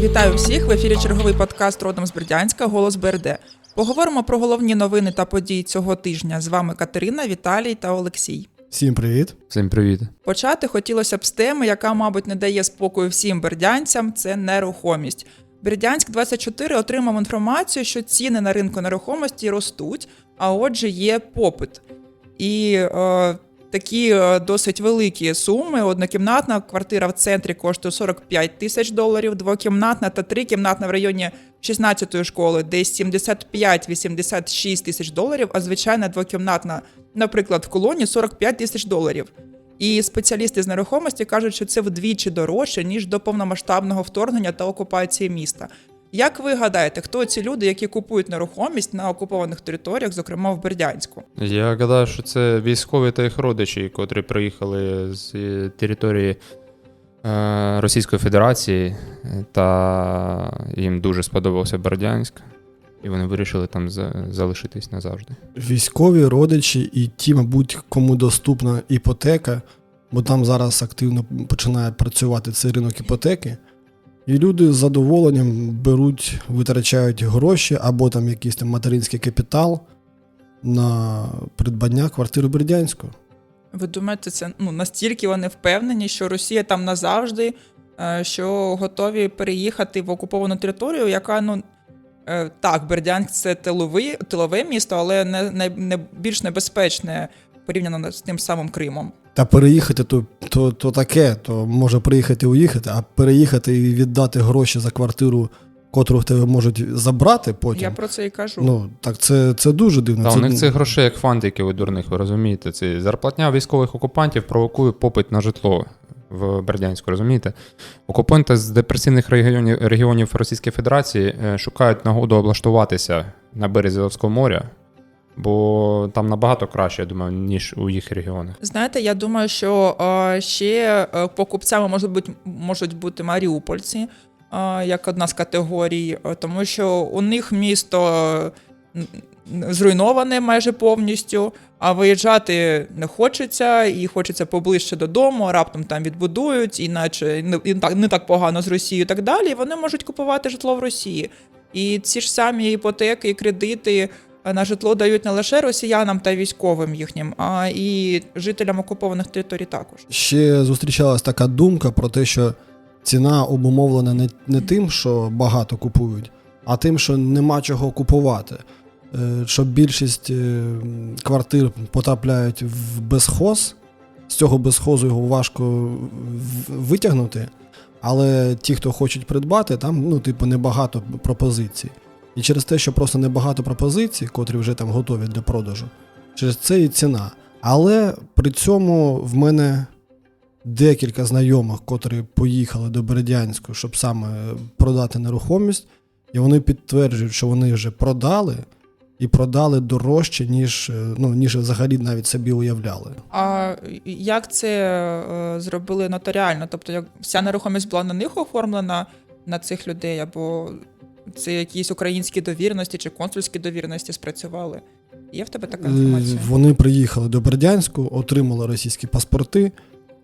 Вітаю всіх! В ефірі черговий подкаст родом з Бердянська Голос БРД. Поговоримо про головні новини та події цього тижня. З вами Катерина, Віталій та Олексій. Всім привіт. Всім привіт. Почати хотілося б з теми, яка, мабуть, не дає спокою всім бердянцям. Це нерухомість. Бердянськ 24 отримав інформацію, що ціни на ринку нерухомості ростуть, а отже, є попит. І е, такі е, досить великі суми. Однокімнатна квартира в центрі коштує 45 тисяч доларів, двокімнатна та трикімнатна в районі 16-ї школи десь 75-86 тисяч доларів, а звичайна двокімнатна, наприклад, в колоні 45 тисяч доларів. І спеціалісти з нерухомості кажуть, що це вдвічі дорожче, ніж до повномасштабного вторгнення та окупації міста. Як ви гадаєте, хто ці люди, які купують нерухомість на окупованих територіях, зокрема в Бердянську? Я гадаю, що це військові та їх родичі, котрі приїхали з території е, Російської Федерації, та їм дуже сподобався Бердянськ, і вони вирішили там залишитись назавжди. Військові родичі і ті, мабуть, кому доступна іпотека, бо там зараз активно починає працювати цей ринок іпотеки. І люди з задоволенням беруть, витрачають гроші або там якийсь там материнський капітал на придбання квартири Бердянську. Ви думаєте, це ну настільки вони впевнені, що Росія там назавжди, е, що готові переїхати в окуповану територію, яка ну. е, Так, Бердянськ це тилове, тилове місто, але не, не, не більш небезпечне порівняно з тим самим Кримом. Та переїхати то, то, то таке, то може приїхати і уїхати, а переїхати і віддати гроші за квартиру, котру в тебе можуть забрати потім. Я про це і кажу. Ну, так це, це дуже дивно. Та це, у них цих грошей як фантики у дурних, ви розумієте? Це зарплатня військових окупантів провокує попит на житло в Бердянську, розумієте? Окупанти з депресивних регіонів, регіонів Російської Федерації е, шукають нагоду облаштуватися на березі Азовського моря, бо там набагато краще, я думаю, ніж у їх регіонах. Знаєте, я думаю, що е, ще е, покупцями можуть бути, можуть бути маріупольці, е, як одна з категорій, тому що у них місто зруйноване майже повністю, а виїжджати не хочеться, і хочеться поближче додому, раптом там відбудують, іначе не, так, не так погано з Росією і так далі. Вони можуть купувати житло в Росії. І ці ж самі іпотеки і кредити на житло дають не лише росіянам та військовим їхнім, а і жителям окупованих територій також. Ще зустрічалась така думка про те, що ціна обумовлена не, не тим, що багато купують, а тим, що нема чого купувати. Е, Що більшість е, квартир потрапляють в безхоз, з цього безхозу його важко витягнути. Але ті, хто хочуть придбати, там, ну, типу, небагато пропозицій. І через те, що просто небагато пропозицій, котрі вже там готові для продажу, через це і ціна. Але при цьому в мене декілька знайомих, котрі поїхали до Бердянську, щоб саме продати нерухомість, і вони підтверджують, що вони вже продали і продали дорожче, ніж, е, ну, ніж взагалі навіть собі уявляли. А як це е, зробили нотаріально? Тобто, як вся нерухомість була на них оформлена на цих людей, або це якісь українські довірності чи консульські довірності спрацювали? Є в тебе така Е, інформація? Вони приїхали до Бердянську, отримали російські паспорти,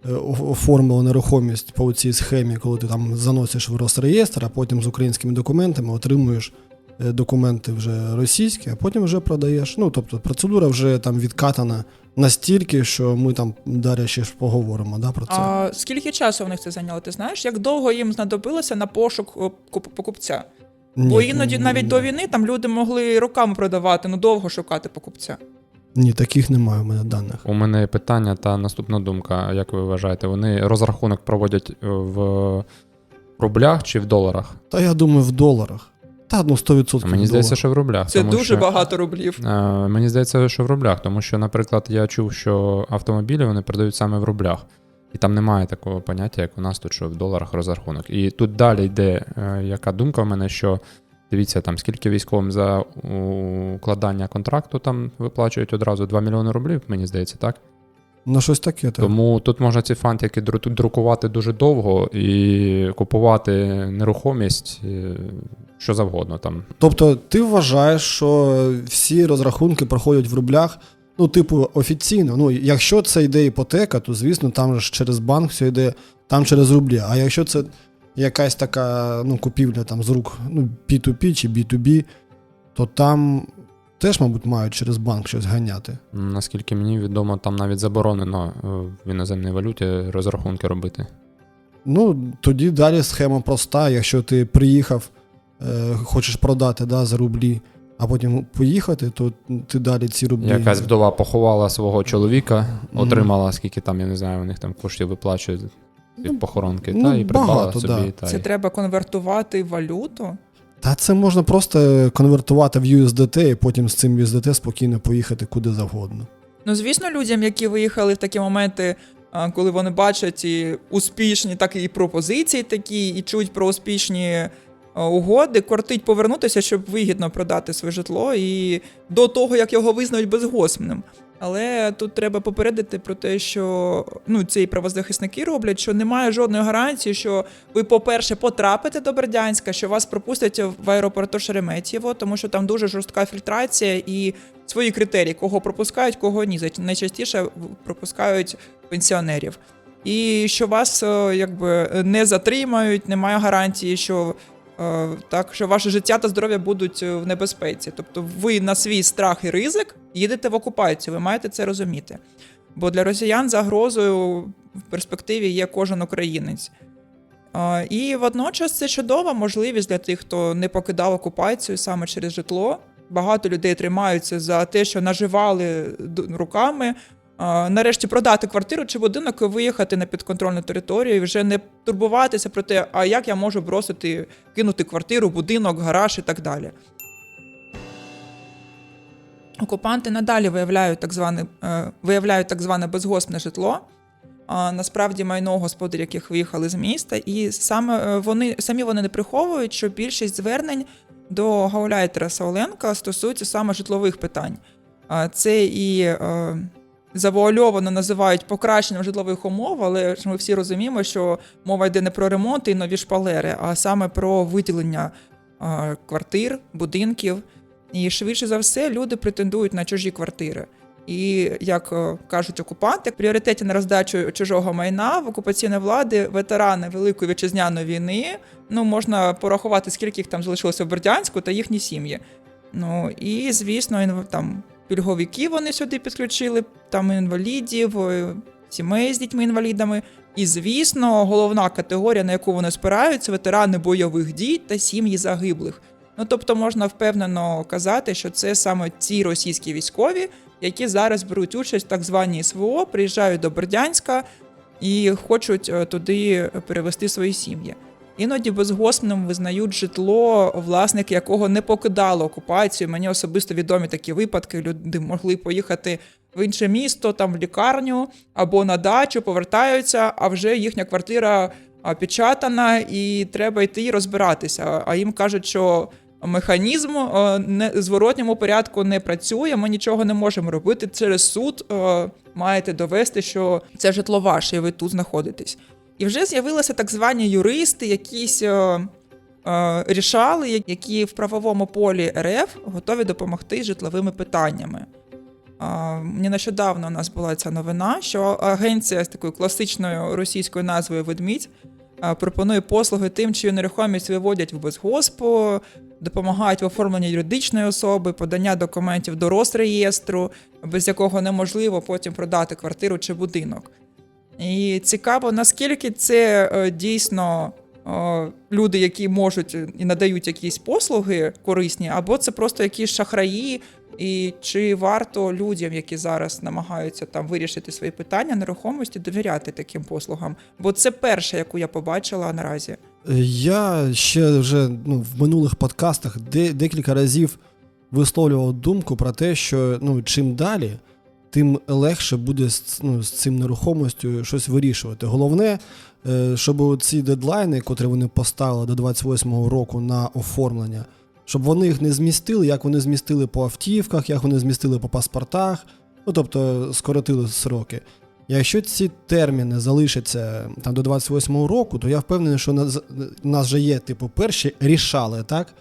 е, оформили нерухомість по цій схемі, коли ти там заносиш в Росреєстр, а потім з українськими документами отримуєш е, документи вже російські, а потім вже продаєш. Ну, тобто процедура вже там відкатана настільки, що ми там далі ще ж поговоримо да, про це. А скільки часу в них це зайняло? Ти знаєш, як довго їм знадобилося на пошук е, покупця? Бо іноді ні, навіть до війни там люди могли роками продавати, ну довго шукати покупця. Ні, таких немає у мене даних. У мене є питання та наступна думка. Як ви вважаєте, вони розрахунок проводять е, в рублях чи в доларах? Та я думаю, в доларах. Та ну 100% Мені в здається, доларах. що в рублях. Це тому дуже що, багато рублів. Е, мені здається, що в рублях, тому що, наприклад, я чув, що автомобілі вони продають саме в рублях. І там немає такого поняття, як у нас тут, що в доларах розрахунок. І тут далі йде е, яка думка в мене, що дивіться, там скільки військовим за укладання контракту там виплачують одразу 2 мільйони рублів, мені здається, так? Ну, щось таке. Так. Тому тут можна ці фантики друкувати дуже довго і купувати нерухомість, е, що завгодно там. Тобто, ти вважаєш, що всі розрахунки проходять в рублях, Ну, типу, офіційно. Ну, якщо це йде іпотека, то звісно, там ж через банк все йде, там через рублі. А якщо це якась така ну, купівля там з рук ну, P2P чи B2B, то там теж, мабуть, мають через банк щось ганяти. Наскільки мені відомо, там навіть заборонено е, в іноземній валюті розрахунки робити. Ну, тоді далі схема проста. Якщо ти приїхав, е, хочеш продати да, за рублі, а потім поїхати, то ти далі ці рублі. Якась вдова поховала свого чоловіка, отримала скільки там, я не знаю, у них там коштів виплачують від Ну, похоронки, ну, та і придбала багато, собі. да. Та, Це й- треба конвертувати в валюту. Та це можна просто конвертувати в USDT і потім з цим USDT спокійно поїхати куди завгодно. Ну, звісно, людям, які виїхали в такі моменти, коли вони бачать і успішні, так і пропозиції такі, і чують про успішні угоди, кортить повернутися, щоб вигідно продати своє житло і до того, як його визнають безгоспним. Але тут треба попередити про те, що ну, і правозахисники роблять, що немає жодної гарантії, що ви, по-перше, потрапите до Бердянська, що вас пропустять в аеропорту Шереметьєво, тому що там дуже жорстка фільтрація і свої критерії, кого пропускають, кого ні. Найчастіше пропускають пенсіонерів. І що вас е, якби не затримають, немає гарантії, що. Е, Так, що ваше життя та здоров'я будуть е, в небезпеці. Тобто ви на свій страх і ризик їдете в окупацію, ви маєте це розуміти. Бо для росіян загрозою в перспективі є кожен українець. Е, І водночас це чудова можливість для тих, хто не покидав окупацію саме через житло. Багато людей тримаються за те, що наживали руками. Нарешті продати квартиру чи будинок виїхати на підконтрольну територію і вже не турбуватися про те, а як я можу бросити, кинути квартиру, будинок, гараж і так далі. Окупанти надалі виявляють так зване, е, виявляють так зване безгоспне житло. А, насправді майно господарів, яких виїхали з міста, і саме е, вони самі вони не приховують, що більшість звернень до гауляйтера Сауленка стосуються саме житлових питань. Це і е, завуальовано називають покращенням житлових умов, але ж ми всі розуміємо, що мова йде не про ремонт і нові шпалери, а саме про виділення квартир, будинків. І швидше за все люди претендують на чужі квартири. І як е, кажуть окупанти, в пріоритеті на роздачу чужого майна в окупаційної влади ветерани Великої вітчизняної війни. Ну можна порахувати, скільки їх там залишилося в Бердянську та їхні сім'ї. Ну і звісно, там пільговиків вони сюди підключили, там інвалідів, е, сімей з дітьми-інвалідами. І, звісно, головна категорія, на яку вони спираються, ветерани бойових дій та сім'ї загиблих. Ну тобто можна впевнено казати, що це саме ті російські військові, які зараз беруть участь в так званій СВО, приїжджають до Бердянська і хочуть е, туди перевести свої сім'ї. Іноді безгоспним визнають житло, власники якого не покидало окупацію. Мені особисто відомі такі випадки. Люди могли поїхати в інше місто, там в лікарню або на дачу, повертаються, а вже їхня квартира печатана, і треба йти і розбиратися. А їм кажуть, що механізм е, не зворотньому порядку не працює. Ми нічого не можемо робити. Через суд е, маєте довести, що це житло ваше, і ви тут знаходитесь. І вже з'явилися так звані юристи, якісь е, е, рішали, які в правовому полі РФ готові допомогти з житловими питаннями. А, Мені нещодавно у нас була ця новина, що агенція з такою класичною російською назвою Ведмідь пропонує послуги тим, чию нерухомість виводять в безгоспу, допомагають в оформленні юридичної особи, подання документів до Росреєстру, без якого неможливо потім продати квартиру чи будинок. І цікаво, наскільки це е, дійсно е, люди, які можуть і надають якісь послуги корисні, або це просто якісь шахраї, і чи варто людям, які зараз намагаються там вирішити свої питання нерухомості, довіряти таким послугам? Бо це перша, яку я побачила наразі. Я ще вже ну, в минулих подкастах де, декілька разів висловлював думку про те, що ну, чим далі, тим легше буде з, ну, з цим нерухомістю щось вирішувати. Головне, е, щоб ці дедлайни, котрі вони поставили до 28-го року на оформлення, щоб вони їх не змістили, як вони змістили по автівках, як вони змістили по паспортах, ну тобто скоротили сроки. Якщо ці терміни залишаться там до 28-го року, то я впевнений, що нас, нас вже є, типу, перші рішали, так?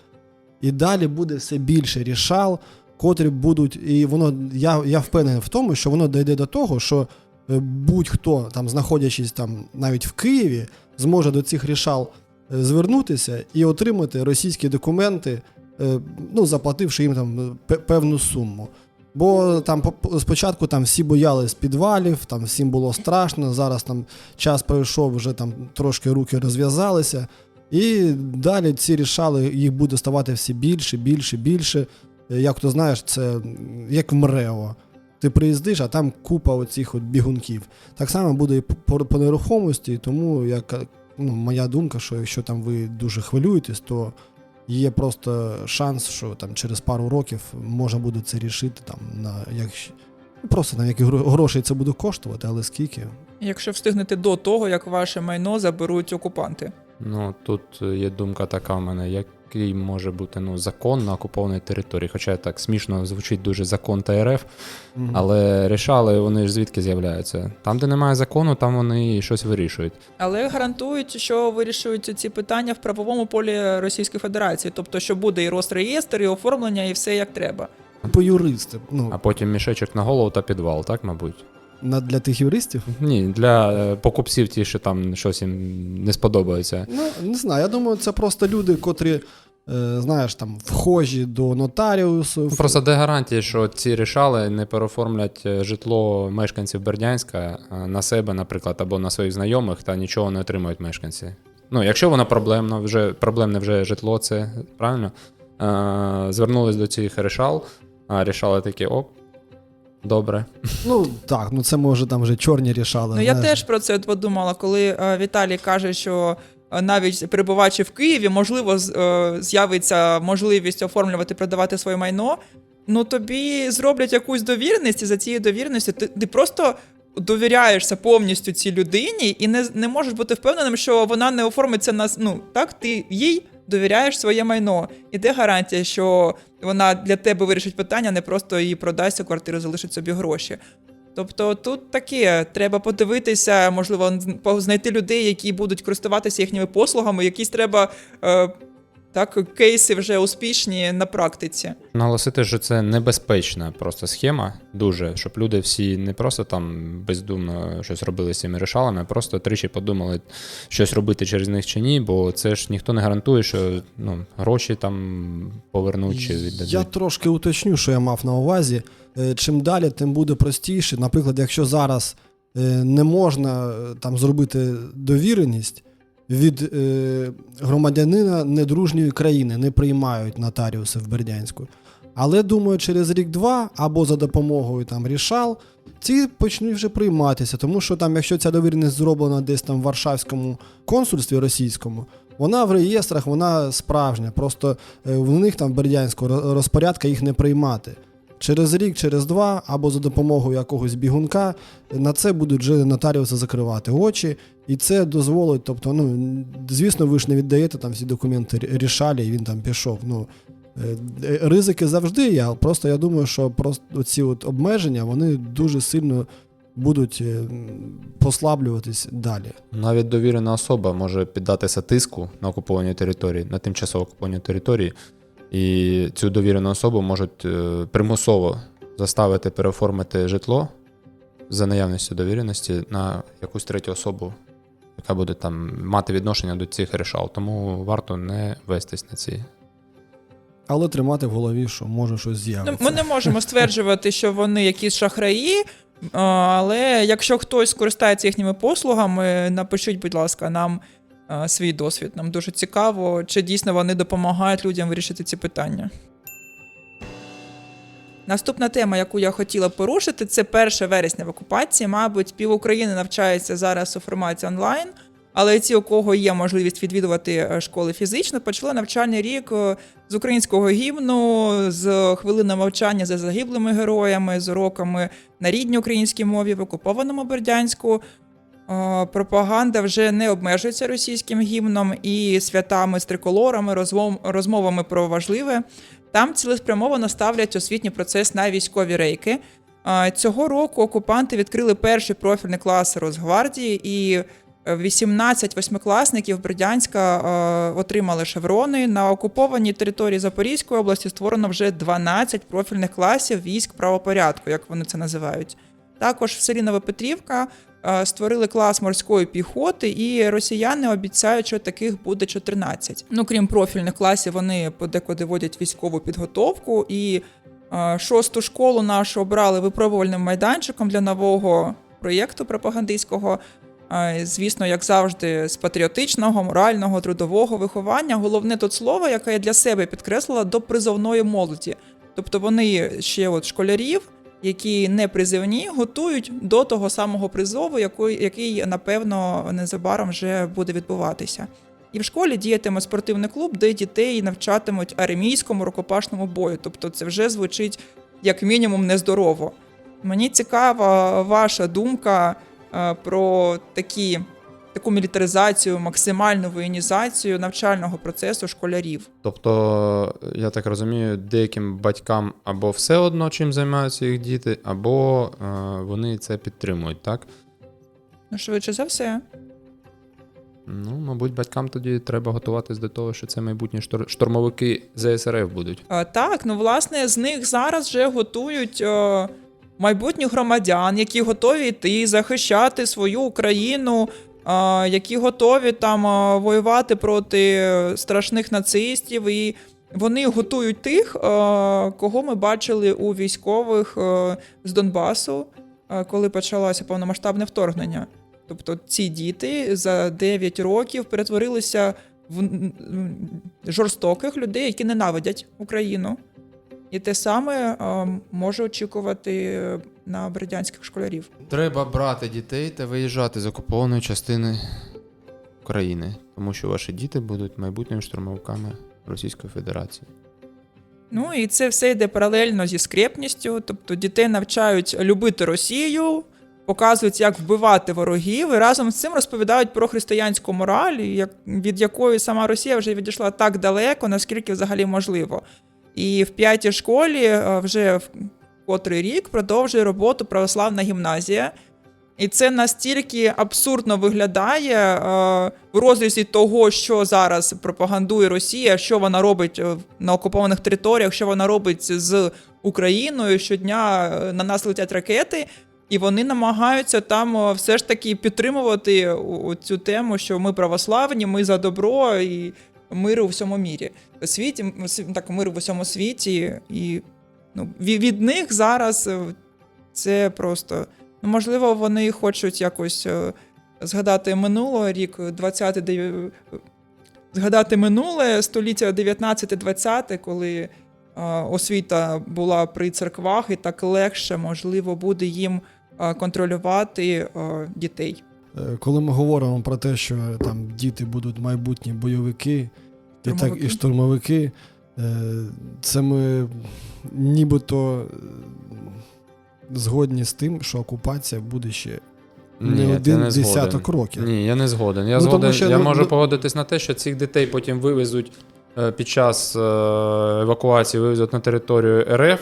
І далі буде все більше рішал, котрі будуть, і воно я, я впевнений в тому, що воно дійде до того, що е, будь-хто там, знаходячись там навіть в Києві, зможе до цих рішал е, звернутися і отримати російські документи, е, ну, заплативши їм там певну суму. Бо там спочатку там всі боялись підвалів, там всім було страшно. Зараз там час пройшов, вже там трошки руки розв'язалися. І далі ці рішали, їх буде ставати все більше, більше, більше. Е, Як то знаєш, це як в МРЕО. Ти приїздиш, а там купа оцих от бігунків. Так само буде і по, по нерухомості, тому як, ну, моя думка, що якщо там ви дуже хвилюєтесь, то є просто шанс, що там через пару років можна буде це рішити там на як ну, просто на які гро- грошей це буде коштувати, але скільки. Якщо встигнете до того, як ваше майно заберуть окупанти. Ну тут е, є думка така в мене, який може бути ну, закон на окупованій території. Хоча так смішно звучить дуже закон та РФ, але рішали вони ж звідки з'являються. Там, де немає закону, там вони щось вирішують. Але гарантують, що вирішують ці питання в правовому полі Російської Федерації, тобто, що буде і Росреєстр, і оформлення, і все як треба. По юристи. Ну, А потім мішечок на голову та підвал, так, мабуть? на, для тих юристів. Ні, для е, покупців ті, що там щось їм не сподобається. Ну, не знаю, я думаю, це просто люди, котрі, знаєш, там, вхожі до нотаріусу. Ну, Просто де гарантія, що ці рішали не переоформлять е, житло мешканців Бердянська е, на себе, наприклад, або на своїх знайомих, та нічого не отримують мешканці. Ну, якщо воно проблемно, вже проблемне вже житло, це правильно. Е, звернулись до цих рішал, а рішали такі, оп, добре. Ну, так, ну це може там вже чорні рішали. Ну я теж про це подумала, коли е, Віталій каже, що е, навіть перебуваючи в Києві, можливо, е, з'явиться можливість оформлювати, продавати своє майно. Ну тобі зроблять якусь довіреність, і за цією довіреністю ти, ти просто довіряєшся повністю цій людині і не, не можеш бути впевненим, що вона не оформиться на ну так, ти їй довіряєш своє майно. І де гарантія, що вона для тебе вирішить питання, не просто її продасть цю квартиру, залишить собі гроші. Тобто тут таке, треба подивитися, можливо, знайти людей, які будуть користуватися їхніми послугами, якісь треба е, так, кейси вже успішні на практиці. Наголосити, що це небезпечна просто схема, дуже, щоб люди всі не просто там бездумно щось робили з цими рішалами, а просто тричі подумали, щось робити через них чи ні, бо це ж ніхто не гарантує, що ну, гроші там повернуть чи віддадуть. Я трошки уточню, що я мав на увазі. Е, Чим далі, тим буде простіше. Наприклад, якщо зараз е, не можна е, там зробити довіреність від громадянина недружньої країни, не приймають нотаріуси в Бердянську. Але думаю, через рік-два або за допомогою там рішал, ці почнуть вже прийматися, тому що там, якщо ця довіреність зроблена десь там в Варшавському консульстві російському, вона в реєстрах, вона справжня. Просто в них там в Бердянську розпорядка їх не приймати. Через рік, через два, або за допомогою якогось бігунка на це будуть вже нотаріуси закривати очі, і це дозволить. Тобто, ну звісно, ви ж не віддаєте там всі документи рішалі, і він там пішов. Ну е, е, ризики завжди є, просто я думаю, що просто ці от обмеження вони дуже сильно будуть е, послаблюватись далі. Навіть довірена особа може піддатися тиску на окупованій території, на тимчасово окупованій території, і цю довірену особу можуть е, примусово заставити переоформити житло за наявністю довіреності на якусь третю особу, яка буде там мати відношення до цих рішал. Тому варто не вестись на ці. Але тримати в голові, що може щось Ну, з'явиться. ми не можемо стверджувати, що вони якісь шахраї, але якщо хтось скористається їхніми послугами, напишіть, будь ласка, нам свій досвід. Нам дуже цікаво, чи дійсно вони допомагають людям вирішити ці питання. Наступна тема, яку я хотіла порушити, це 1 вересня в окупації. Мабуть, пів України навчається зараз у форматі онлайн, але ті, у кого є можливість відвідувати е, школи фізично, почали навчальний рік е, з українського гімну, з хвилиною мовчання за загиблими героями, з уроками на рідній українській мові в окупованому Бердянську. Е, Пропаганда вже не обмежується російським гімном і святами з триколорами, розмов- розмовами про важливе. Там цілеспрямовано ставлять освітній процес на військові рейки. Е, Цього року окупанти відкрили перший профільний клас Росгвардії, і Е, 18 восьмикласників Бердянська е, отримали шеврони. На окупованій території Запорізької області створено вже 12 профільних класів військ правопорядку, як вони це називають. Також в селі Новопетрівка створили клас морської піхоти, і росіяни обіцяють, що таких буде 14. Ну, крім профільних класів, вони подекуди водять військову підготовку. І е, шосту школу нашу обрали випробувальним майданчиком для нового проєкту пропагандистського. Е, Звісно, як завжди, з патріотичного, морального, трудового виховання. Головне тут слово, яке я для себе підкреслила, до призовної молоді. Тобто вони ще от школярів, які не призивні, готують до того самого призову, який, напевно незабаром вже буде відбуватися. І в школі діятиме спортивний клуб, де дітей навчатимуть армійському рукопашному бою. Тобто це вже звучить як мінімум нездорово. Мені цікава ваша думка е, про такі, таку мілітаризацію, максимальну воєнізацію навчального процесу школярів. Тобто, я так розумію, деяким батькам або все одно чим займаються їх діти, або е, вони це підтримують, так? Ну, швидше за все. Ну, мабуть, батькам тоді треба готуватись до того, що це майбутні штор- штурмовики ЗСРФ будуть. Е, Так, ну власне, з них зараз вже готують е, майбутніх громадян, які готові йти захищати свою Україну, які готові там воювати проти страшних нацистів. І вони готують тих, кого ми бачили у військових з Донбасу, коли почалося повномасштабне вторгнення. Тобто ці діти за 9 років перетворилися в жорстоких людей, які ненавидять Україну. І те саме е, може очікувати е, на бердянських школярів. Треба брати дітей та виїжджати з окупованої частини України, тому що ваші діти будуть майбутніми штурмовиками Російської Федерації. Ну і це все йде паралельно зі скрепністю. Тобто дітей навчають любити Росію, показують, як вбивати ворогів, і разом з цим розповідають про християнську мораль, від якої сама Росія вже відійшла так далеко, наскільки взагалі можливо. І в п'ятій школі е, вже в котрий рік продовжує роботу православна гімназія. І це настільки абсурдно виглядає е, в розрізі того, що зараз пропагандує Росія, що вона робить е, на окупованих територіях, що вона робить з Україною. Щодня е, на нас летять ракети, і вони намагаються там все ж таки підтримувати цю тему, що ми православні, ми за добро і мир у всьому мірі. Світі так, мир в усьому світі, і ну, від, них зараз е, це просто. Ну, можливо, вони хочуть якось е, згадати минуле, рік 20 дев- згадати минуле століття 19-20, коли е, освіта була при церквах, і так легше, можливо, буде їм е, контролювати е, дітей. Е, Коли ми говоримо про те, що там діти будуть майбутні бойовики і так і штурмовики, е, це ми нібито е, згодні з тим, що окупація буде ще не один не згоден. десяток років. Ні, я не згоден. Я Ну, згоден. що, я ну, можу ну- погодитись на те, що цих дітей потім вивезуть е, під час е, евакуації, вивезуть на територію РФ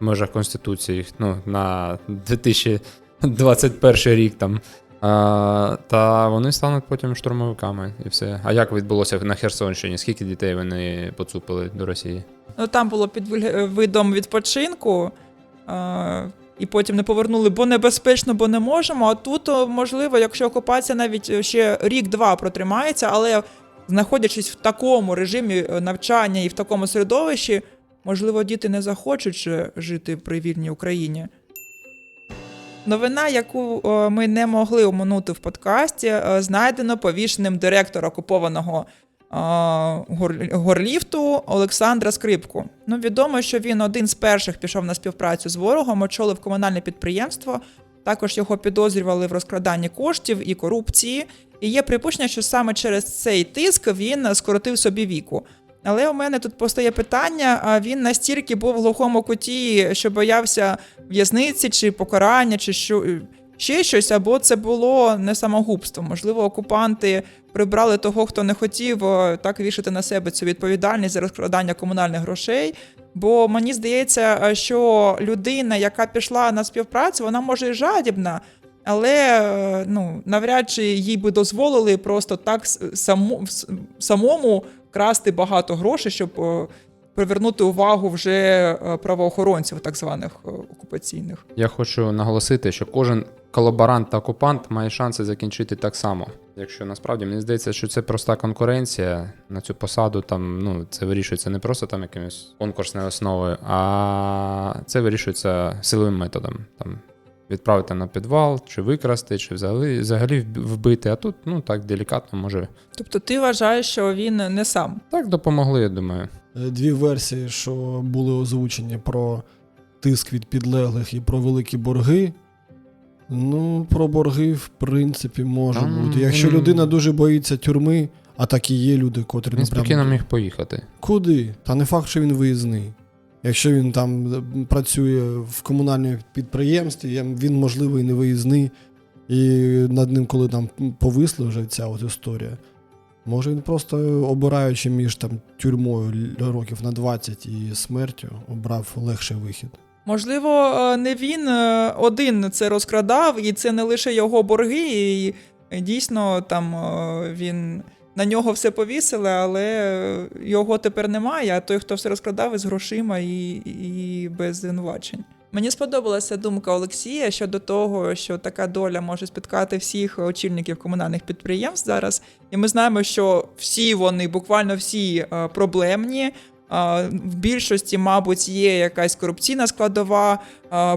в межах Конституції, ну, на 2021 рік там. А, та вони стануть потім штурмовиками і все. А як відбулося на Херсонщині? Скільки дітей вони поцупили до Росії? Ну, там було під видом відпочинку, е, і потім не повернули, бо небезпечно, бо не можемо. А тут, можливо, якщо окупація навіть ще рік-два протримається, але знаходячись в такому режимі е, навчання і в такому середовищі, можливо, діти не захочуть жити при вільній Україні. Новина, яку е, ми не могли оминути в подкасті, е, знайдено повішеним директора окупованого е, горліфту Олександра Скрипку. Ну, відомо, що він один з перших пішов на співпрацю з ворогом, очолив комунальне підприємство. Також його підозрювали в розкраданні коштів і корупції. І є припущення, що саме через цей тиск він скоротив собі віку. Але у мене тут постає питання: а він настільки був в глухому куті, що боявся в'язниці чи покарання, чи що ще щось, або це було не самогубство. Можливо, окупанти прибрали того, хто не хотів е, так вішати на себе цю відповідальність за розкрадання комунальних грошей. Бо мені здається, е, що людина, яка пішла на співпрацю, вона може і жадібна, Але е, ну, навряд чи їй би дозволили просто так с- само, с- самому красти багато грошей, щоб е, привернути увагу вже е, правоохоронців, так званих е, окупаційних. Я хочу наголосити, що кожен колаборант та окупант має шанси закінчити так само. Якщо насправді мені здається, що це проста конкуренція на цю посаду, там ну це вирішується не просто там якимось конкурсною основою, а це вирішується силовим методом. Там відправити на підвал, чи викрасти, чи взагалі, взагалі вбити. А тут ну так делікатно може. Тобто ти вважаєш, що він не сам. Так допомогли, я думаю. Е, Дві версії, що були озвучені про тиск від підлеглих і про великі борги. Ну, про борги, в принципі, може Там бути. Якщо людина дуже боїться тюрми, а так і є люди, котрі Він ну, прям- спокійно міг поїхати. Куди? Та не факт, що він виїзний. Якщо він там е, працює в комунальному підприємстві, він, можливо, і не і над ним, коли там повисла вже ця от історія, може він просто обираючи між там тюрмою років на 20 і смертю, обрав легший вихід. Можливо, е, не він е, один це розкрадав, і це не лише його борги, і дійсно там е, він на нього все повісили, але е, його тепер немає. А той, хто все розкрадав із грошима і, і без звинувачень. Мені сподобалася думка Олексія щодо того, що така доля може спіткати всіх очільників комунальних підприємств зараз. І ми знаємо, що всі вони, буквально всі е, проблемні. В більшості, мабуть, є якась корупційна складова,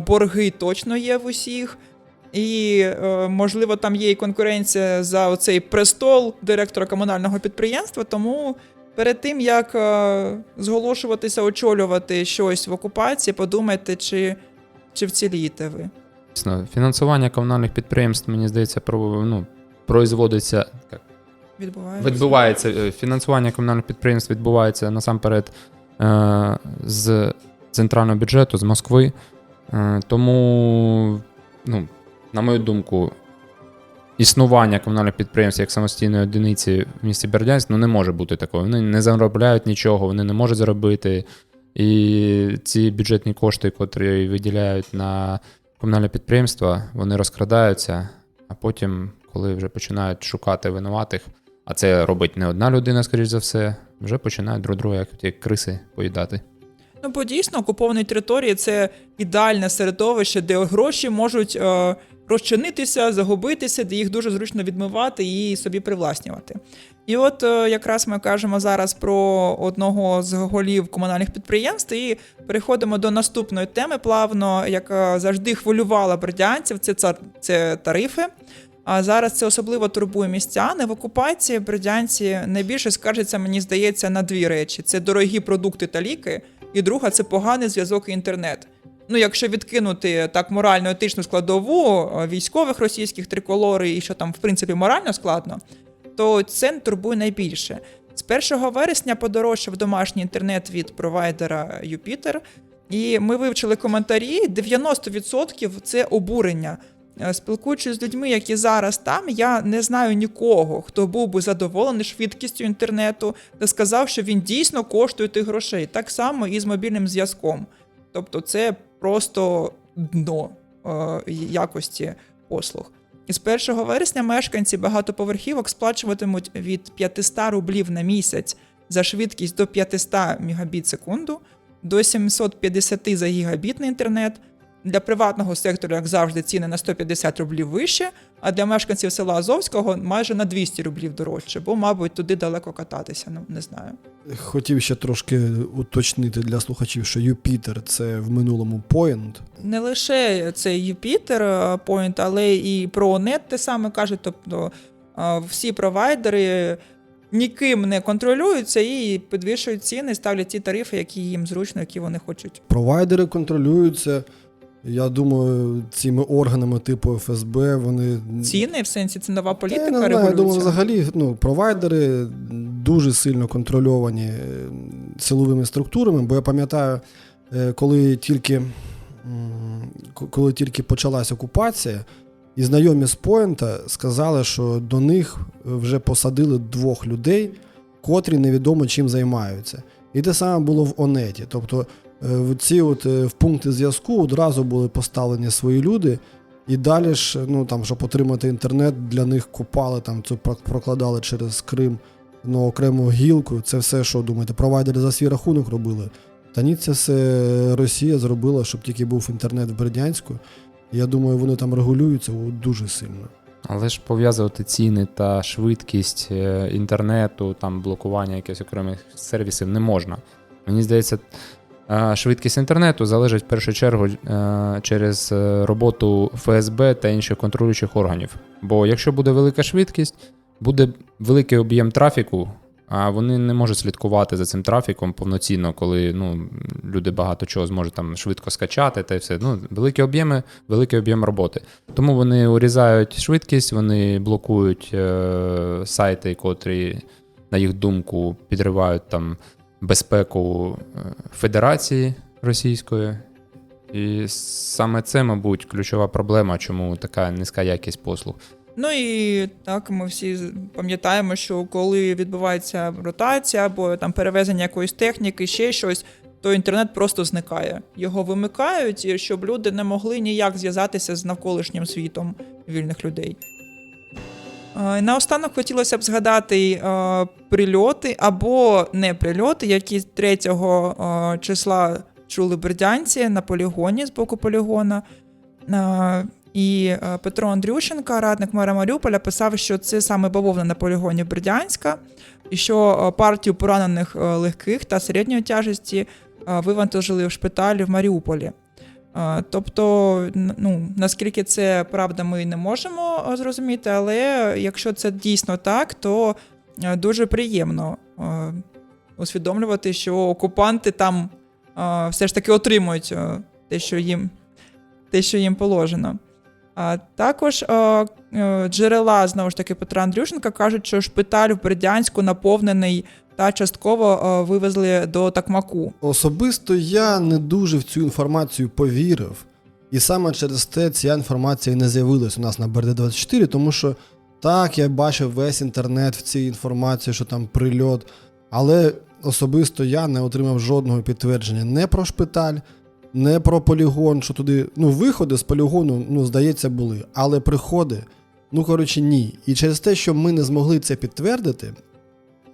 борги точно є в усіх. І, е, можливо, там є і конкуренція за оцей престол директора комунального підприємства. Тому перед тим, як е, зголошуватися, очолювати щось в окупації, подумайте, чи, чи вцілієте ви. Дійсно, фінансування комунальних підприємств, мені здається, про, ну, производиться як, Відбувається. Відбувається е, фінансування комунальних підприємств відбувається насамперед е, з центрального бюджету, з Москви. Е, тому, ну, на мою думку, існування комунальних підприємств як самостійної одиниці в місті Бердянськ ну, не може бути такого. Вони не заробляють нічого, вони не можуть заробити. І ці бюджетні кошти, котрі виділяють на комунальне підприємства, вони розкрадаються, а потім, коли вже починають шукати винуватих, а це робить не одна людина, скоріш за все, вже починають друг друга як ті криси поїдати. Ну, бо дійсно окуповані території це ідеальне середовище, де гроші можуть е, розчинитися, загубитися, де їх дуже зручно відмивати і собі привласнювати. І от е, якраз ми кажемо зараз про одного з голів комунальних підприємств і переходимо до наступної теми плавно, яка завжди хвилювала бердянців. Це цар- це тарифи. А зараз це особливо турбує містяни. В окупації бердянці найбільше скаржаться, мені здається, на дві речі: це дорогі продукти та ліки, і друга це поганий зв'язок і інтернет. Ну, якщо відкинути так морально-етичну складову військових російських триколори і що там в принципі морально складно, то це турбує найбільше. З 1 вересня подорожчав домашній інтернет від провайдера Юпітер, і ми вивчили коментарі. 90% це обурення. Е, Спілкуючись з людьми, які зараз там, я не знаю нікого, хто був би задоволений швидкістю інтернету та сказав, що він дійсно коштує тих грошей. Так само і з мобільним зв'язком. Тобто, це просто дно е, якості послуг. І з 1 вересня мешканці багатоповерхівок сплачуватимуть від 500 рублів на місяць за швидкість до 500 Мбіт секунду, до 750 за гігабітний інтернет. Для приватного сектору, як завжди, ціни на 150 рублів вище, а для мешканців села Азовського майже на 200 рублів дорожче, бо, мабуть, туди далеко кататися, ну не знаю. Хотів ще трошки уточнити для слухачів, що Юпітер це в минулому Point. Не лише цей Юпітер е, Point, але і про нет те саме кажуть. Тобто е, всі провайдери ніким не контролюються і підвищують ціни, ставлять ті тарифи, які їм зручно, які вони хочуть. Провайдери контролюються. Я думаю, цими органами типу ФСБ вони Ціни в сенсі цінова політика я не знаю, я думаю, взагалі ну, провайдери дуже сильно контрольовані е, силовими структурами, бо я пам'ятаю, е, коли тільки, коли тільки почалась окупація, і знайомі з Пойнта сказали, що до них вже посадили двох людей, котрі невідомо чим займаються. І те саме було в Онеті. Тобто в ці от е, в пункти зв'язку одразу були поставлені свої люди, І далі ж, ну там, щоб отримати інтернет, для них купали там про- прокладали через Крим на окрему гілку. Це все, що думаєте, провайдери за свій рахунок робили. Та ні, це все Росія зробила, щоб тільки був інтернет в Бердянську. Я думаю, вони там регулюються дуже сильно. Але ж пов'язувати ціни та швидкість е, інтернету, там блокування якихось окремих сервісів не можна. Мені здається, е, швидкість інтернету залежить в першу чергу е, через е, роботу ФСБ та інших контролюючих органів. Бо якщо буде велика швидкість, буде великий об'єм трафіку, а вони не можуть слідкувати за цим трафіком повноцінно, коли ну, люди багато чого зможуть там швидко скачати та й все. Ну, великі об'єми, великий об'єм роботи. Тому вони урізають швидкість, вони блокують е, сайти, котрі, на їх думку, підривають там безпеку е, Федерації Російської. І саме це, мабуть, ключова проблема, чому така низька якість послуг. Ну і так, ми всі пам'ятаємо, що коли відбувається ротація або там перевезення якоїсь техніки, ще щось, то інтернет просто зникає. Його вимикають, щоб люди не могли ніяк зв'язатися з навколишнім світом вільних людей. Е, Наостанок хотілося б згадати е, прильоти або не прильоти, які 3 е, числа чули бердянці на полігоні з боку полігона. І Петро Андрющенка, радник мера Маріуполя, писав, що це саме бавовна на полігоні Бердянська, і що партію поранених легких та середньої тяжесті вивантажили в шпиталі в Маріуполі. Тобто, ну, наскільки це правда, ми не можемо зрозуміти, але якщо це дійсно так, то дуже приємно усвідомлювати, що окупанти там все ж таки отримують те, що їм, те, що їм положено. А також е, е, джерела знову ж таки Петра Андрюшенка кажуть, що шпиталь в Бердянську наповнений та частково е, вивезли до Такмаку. Особисто я не дуже в цю інформацію повірив. І саме через те ця інформація не з'явилась у нас на БРД24, тому що так, я бачив весь інтернет в цій інформації, що там прильот, але особисто я не отримав жодного підтвердження не про шпиталь, не про полігон, що туди. Ну, виходи з полігону, ну, здається, були, але приходи, ну коротше, ні. І через те, що ми не змогли це підтвердити,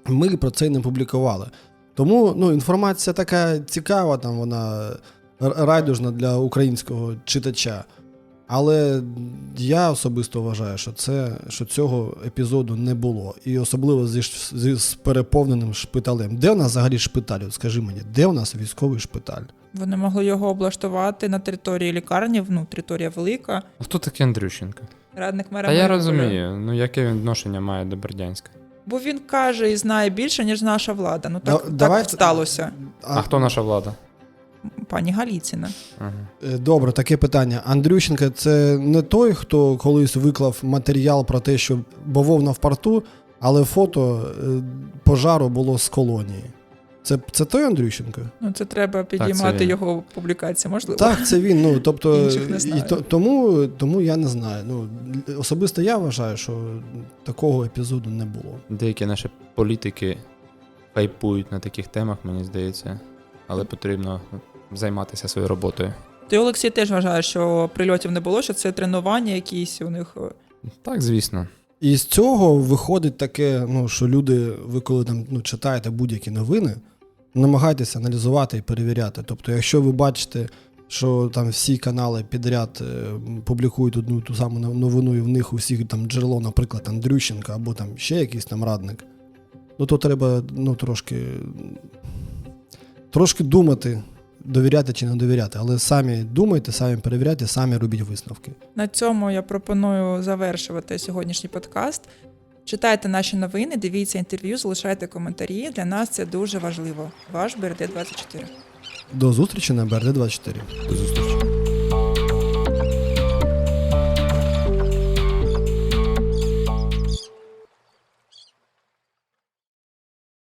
ми про це не публікували. Тому ну, інформація така цікава, там вона райдужна для українського читача. Але я особисто вважаю, що це що цього епізоду не було. І особливо зі, зі з переповненим шпиталем. Де у нас взагалі шпиталь? От Скажи мені, де у нас військовий шпиталь? Вони могли його облаштувати на території лікарні, ну, територія велика. А хто такий Андрющенко? Радник мера Та я Маріуполя. розумію, ну яке він відношення має до Бердянська. Бо він каже і знає більше, ніж наша влада. Ну так, Да- так давайте- сталося, А, хто наша влада? пані Галіціна. Ага. Е, Добре, таке питання. Андрющенко це не той, хто колись виклав матеріал про те, що бавовна в порту, але фото е, пожару було з колонії. Це, це той Андрющенко? Ну, це треба це підіймати він. його публікації, можливо. Так, це він. Ну тобто, і то, тому, тому я не знаю. Ну особисто я вважаю, що такого епізоду не було. Деякі наші політики хайпують на таких темах, мені здається, але потрібно займатися своєю роботою. Ти, Олексій, теж вважаєш, що прильотів не було, що це тренування якісь у них. Так, звісно. І з цього виходить таке, ну що люди, ви коли там ну, читаєте будь-які новини, намагайтеся аналізувати і перевіряти. Тобто, якщо ви бачите, що там всі канали підряд е, публікують одну ту саму нов- новину, і в них у всіх там джерело, наприклад, Андрющенка або там ще якийсь там радник, ну то треба ну, трошки, трошки думати, довіряти чи не довіряти. Але самі думайте, самі перевіряйте, самі робіть висновки. На цьому я пропоную завершувати сьогоднішній подкаст. Читайте наші новини, дивіться інтерв'ю, залишайте коментарі. Для нас це дуже важливо. Ваш БРД 24 До зустрічі на БРД 24 До зустрічі.